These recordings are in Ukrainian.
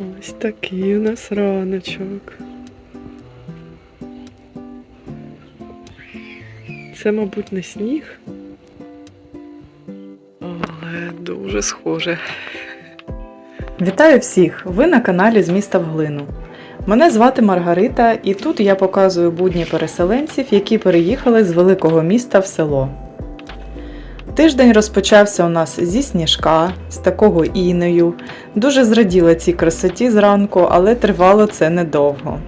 Ось такий у нас раночок. Це, мабуть, не сніг, але дуже схоже. Вітаю всіх! Ви на каналі з міста в глину. Мене звати Маргарита, і тут я показую будні переселенців, які переїхали з великого міста в село. Тиждень розпочався у нас зі сніжка, з такого інею. Дуже зраділа цій красоті зранку, але тривало це недовго.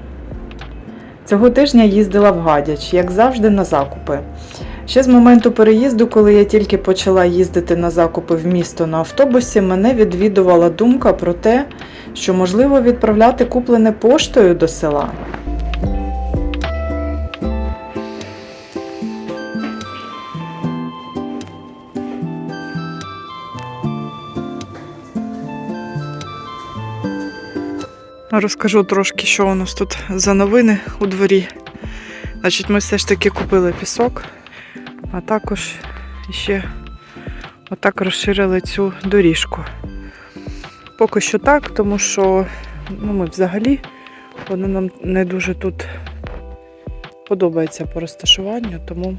Цього тижня їздила в Гадяч, як завжди, на закупи. Ще з моменту переїзду, коли я тільки почала їздити на закупи в місто на автобусі, мене відвідувала думка про те, що можливо відправляти куплене поштою до села. Розкажу трошки, що у нас тут за новини у дворі. Значить, ми все ж таки купили пісок, а також ще отак розширили цю доріжку. Поки що так, тому що ну, ми взагалі воно нам не дуже тут подобається по розташуванню, тому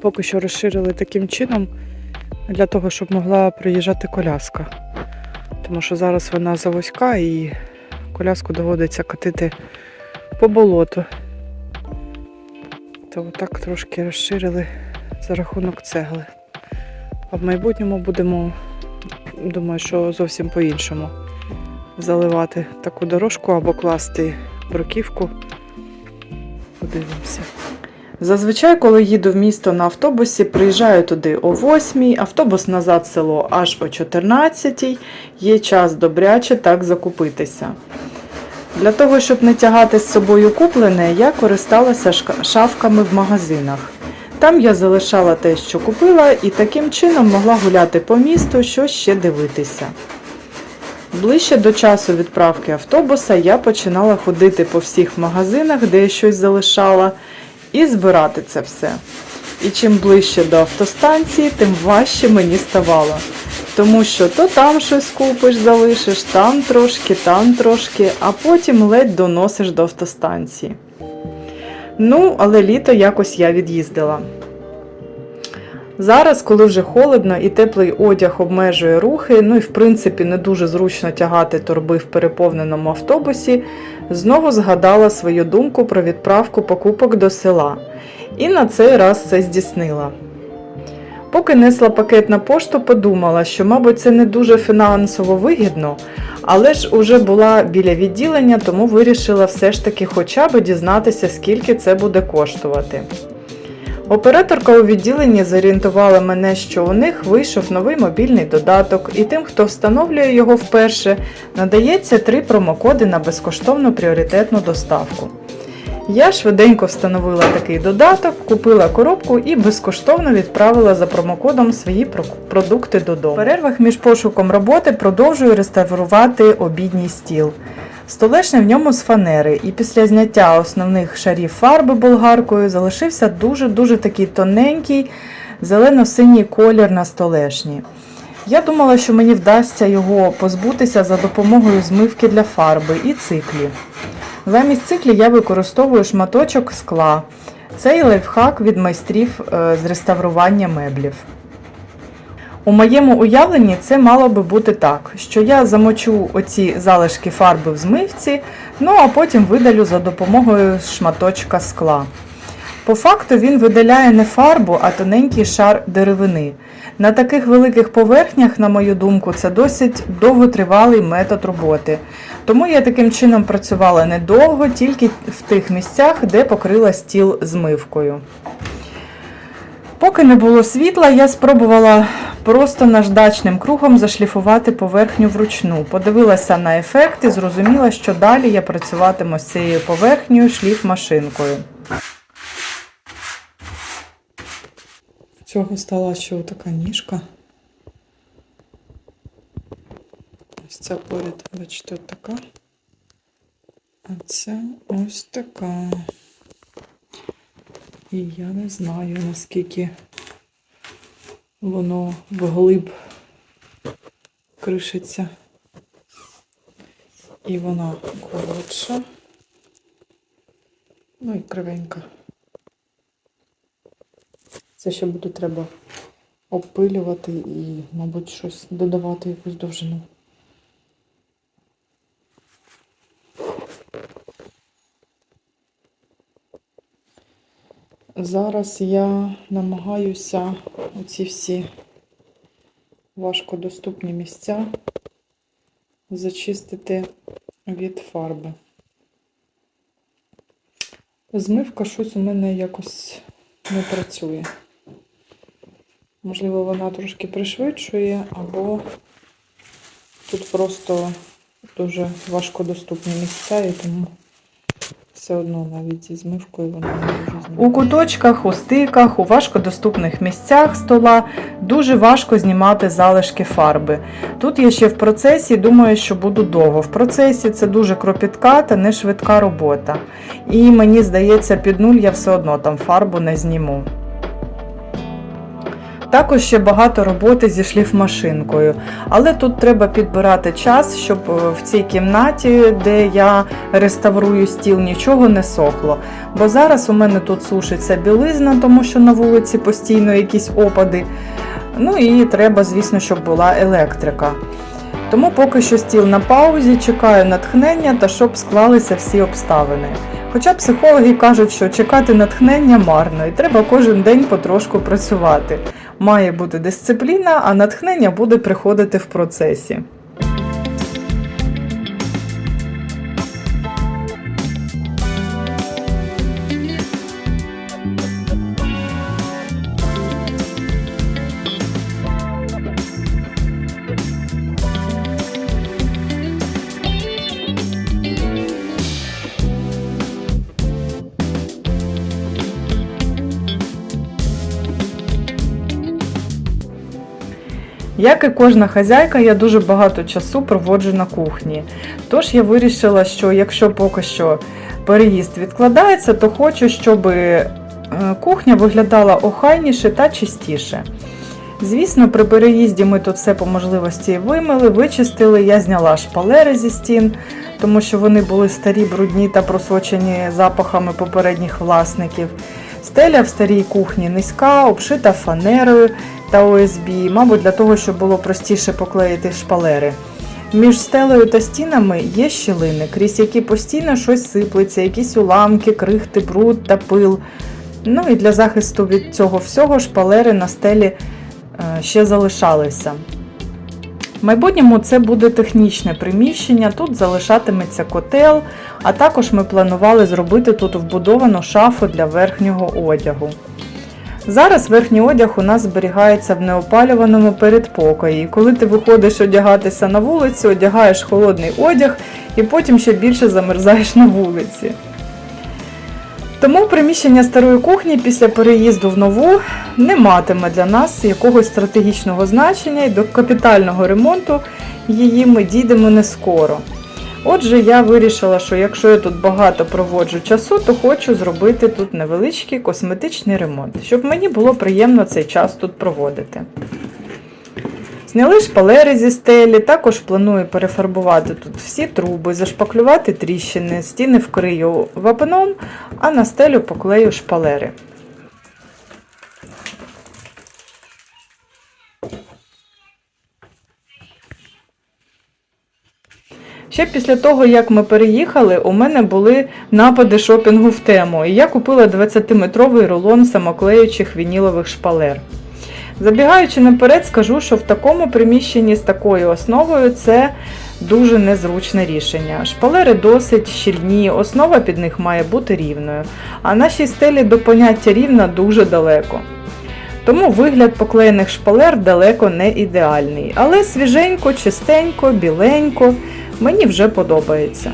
поки що розширили таким чином для того, щоб могла приїжджати коляска. Тому що зараз вона завузька і коляску доводиться катити по болоту. То отак трошки розширили за рахунок цегли. А в майбутньому будемо, думаю, що зовсім по-іншому заливати таку дорожку або класти бруківку. Подивимося. Зазвичай, коли їду в місто на автобусі, приїжджаю туди о 8, автобус назад село аж о 14, є час добряче так закупитися. Для того, щоб не тягати з собою куплене, я користалася шафками в магазинах. Там я залишала те, що купила, і таким чином могла гуляти по місту, що ще дивитися. Ближче до часу відправки автобуса я починала ходити по всіх магазинах, де я щось залишала, і збирати це все. І чим ближче до автостанції, тим важче мені ставало. Тому що то там щось купиш, залишиш, там трошки, там трошки, а потім ледь доносиш до автостанції. Ну, але літо якось я від'їздила. Зараз, коли вже холодно і теплий одяг обмежує рухи, ну і в принципі не дуже зручно тягати торби в переповненому автобусі, знову згадала свою думку про відправку покупок до села. І на цей раз це здійснила. Поки несла пакет на пошту, подумала, що, мабуть, це не дуже фінансово вигідно, але ж уже була біля відділення, тому вирішила все ж таки хоча б дізнатися, скільки це буде коштувати. Операторка у відділенні зорієнтувала мене, що у них вийшов новий мобільний додаток, і тим, хто встановлює його вперше, надається три промокоди на безкоштовну пріоритетну доставку. Я швиденько встановила такий додаток, купила коробку і безкоштовно відправила за промокодом свої продукти додому. В перервах між пошуком роботи продовжую реставрувати обідній стіл. Столешня в ньому з фанери, і після зняття основних шарів фарби болгаркою залишився дуже-дуже такий тоненький зелено-синій колір на столешні. Я думала, що мені вдасться його позбутися за допомогою змивки для фарби і циклів. Замість циклі я використовую шматочок скла. Цей лайфхак від майстрів е, з реставрування меблів. У моєму уявленні це мало би бути так, що я замочу оці залишки фарби в змивці, ну а потім видалю за допомогою шматочка скла. По факту він видаляє не фарбу, а тоненький шар деревини. На таких великих поверхнях, на мою думку, це досить довготривалий метод роботи. Тому я таким чином працювала недовго, тільки в тих місцях, де покрила стіл змивкою. Поки не було світла, я спробувала просто наждачним кругом зашліфувати поверхню вручну. Подивилася на ефект і зрозуміла, що далі я працюватиму з цією поверхнею шліфмашинкою. Цього стала ще така ніжка. Ось ця поряд, бачите, така. А це ось така. І я не знаю, наскільки воно вглиб кришиться. І вона коротша. Ну і кривенька. Це ще буде треба обпилювати і, мабуть, щось додавати якусь довжину. Зараз я намагаюся оці всі важкодоступні місця зачистити від фарби. Змивка щось у мене якось не працює. Можливо, вона трошки пришвидшує, або тут просто дуже важкодоступні місця, і тому все одно навіть зі змивкою вона не дуже знімає. У куточках, у стиках, у важкодоступних місцях стола дуже важко знімати залишки фарби. Тут я ще в процесі, думаю, що буду довго. В процесі це дуже кропітка та не швидка робота. І мені здається, під нуль я все одно там фарбу не зніму. Також ще багато роботи зі шліфмашинкою, але тут треба підбирати час, щоб е, в цій кімнаті, де я реставрую стіл, нічого не сохло. Бо зараз у мене тут сушиться білизна, тому що на вулиці постійно якісь опади. Ну і треба, звісно, щоб була електрика. Тому поки що стіл на паузі, чекаю натхнення та щоб склалися всі обставини. Хоча психологи кажуть, що чекати натхнення марно, і треба кожен день потрошку працювати. Має бути дисципліна, а натхнення буде приходити в процесі. Як і кожна хазяйка, я дуже багато часу проводжу на кухні. Тож я вирішила, що якщо поки що переїзд відкладається, то хочу, щоб е, кухня виглядала охайніше та чистіше. Звісно, при переїзді ми тут все по можливості вимили, вичистили. Я зняла шпалери зі стін, тому що вони були старі, брудні та просочені запахами попередніх власників. Стеля в старій кухні низька, обшита фанерою та ОСБ, мабуть, для того, щоб було простіше поклеїти шпалери. Між стелею та стінами є щілини, крізь які постійно щось сиплеться, якісь уламки, крихти, бруд та пил. Ну і для захисту від цього всього шпалери на стелі е, ще залишалися. В майбутньому це буде технічне приміщення, тут залишатиметься котел, а також ми планували зробити тут вбудовану шафу для верхнього одягу. Зараз верхній одяг у нас зберігається в неопалюваному передпокої. Коли ти виходиш одягатися на вулицю, одягаєш холодний одяг і потім ще більше замерзаєш на вулиці. Тому приміщення старої кухні після переїзду в нову не матиме для нас якогось стратегічного значення і до капітального ремонту її ми дійдемо не скоро. Отже, я вирішила, що якщо я тут багато проводжу часу, то хочу зробити тут невеличкий косметичний ремонт, щоб мені було приємно цей час тут проводити. Зняли шпалери зі стелі, також планую перефарбувати тут всі труби, зашпаклювати тріщини, стіни вкрию вапном, а на стелю поклею шпалери. Ще після того, як ми переїхали, у мене були напади шопінгу в тему, і я купила 20-метровий рулон самоклеючих вінілових шпалер. Забігаючи наперед, скажу, що в такому приміщенні з такою основою це дуже незручне рішення. Шпалери досить щільні, основа під них має бути рівною, а нашій стелі до поняття рівна дуже далеко. Тому вигляд поклеєних шпалер далеко не ідеальний, але свіженько, чистенько, біленько мені вже подобається.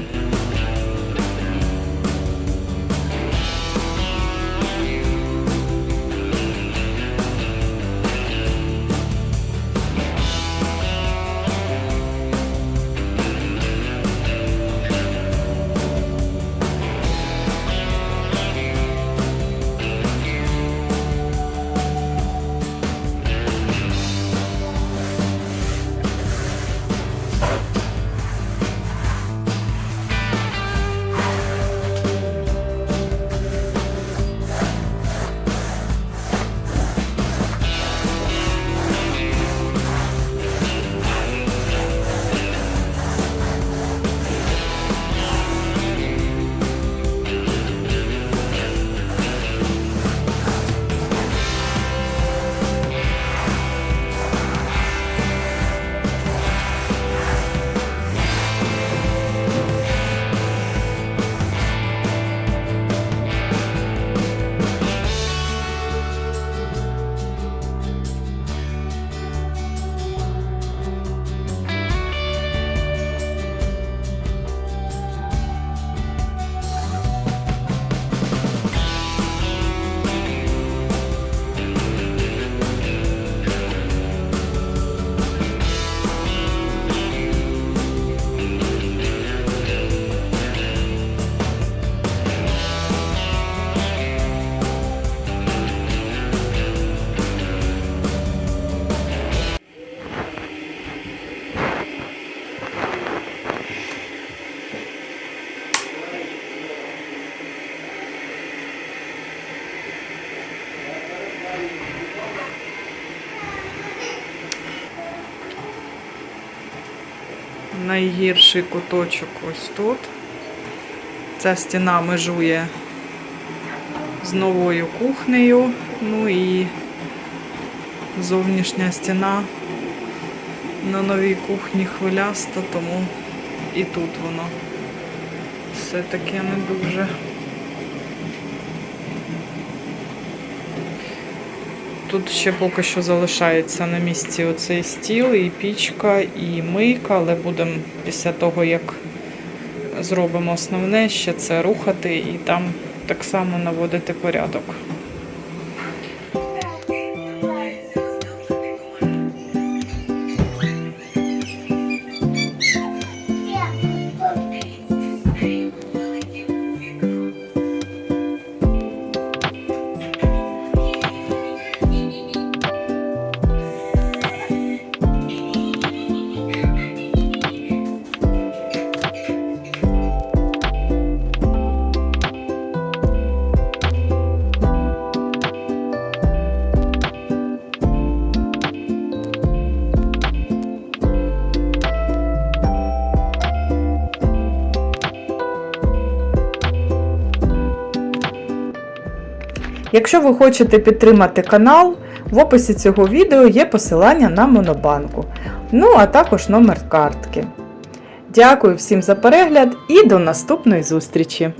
Найгірший куточок ось тут. Ця стіна межує з новою кухнею. Ну і зовнішня стіна на новій кухні хвиляста, тому і тут воно все таке не дуже. Тут ще поки що залишається на місці оцей стіл, і пічка, і мийка, але будемо після того, як зробимо основне, ще це рухати і там так само наводити порядок. Якщо ви хочете підтримати канал, в описі цього відео є посилання на Монобанку, ну а також номер картки. Дякую всім за перегляд і до наступної зустрічі!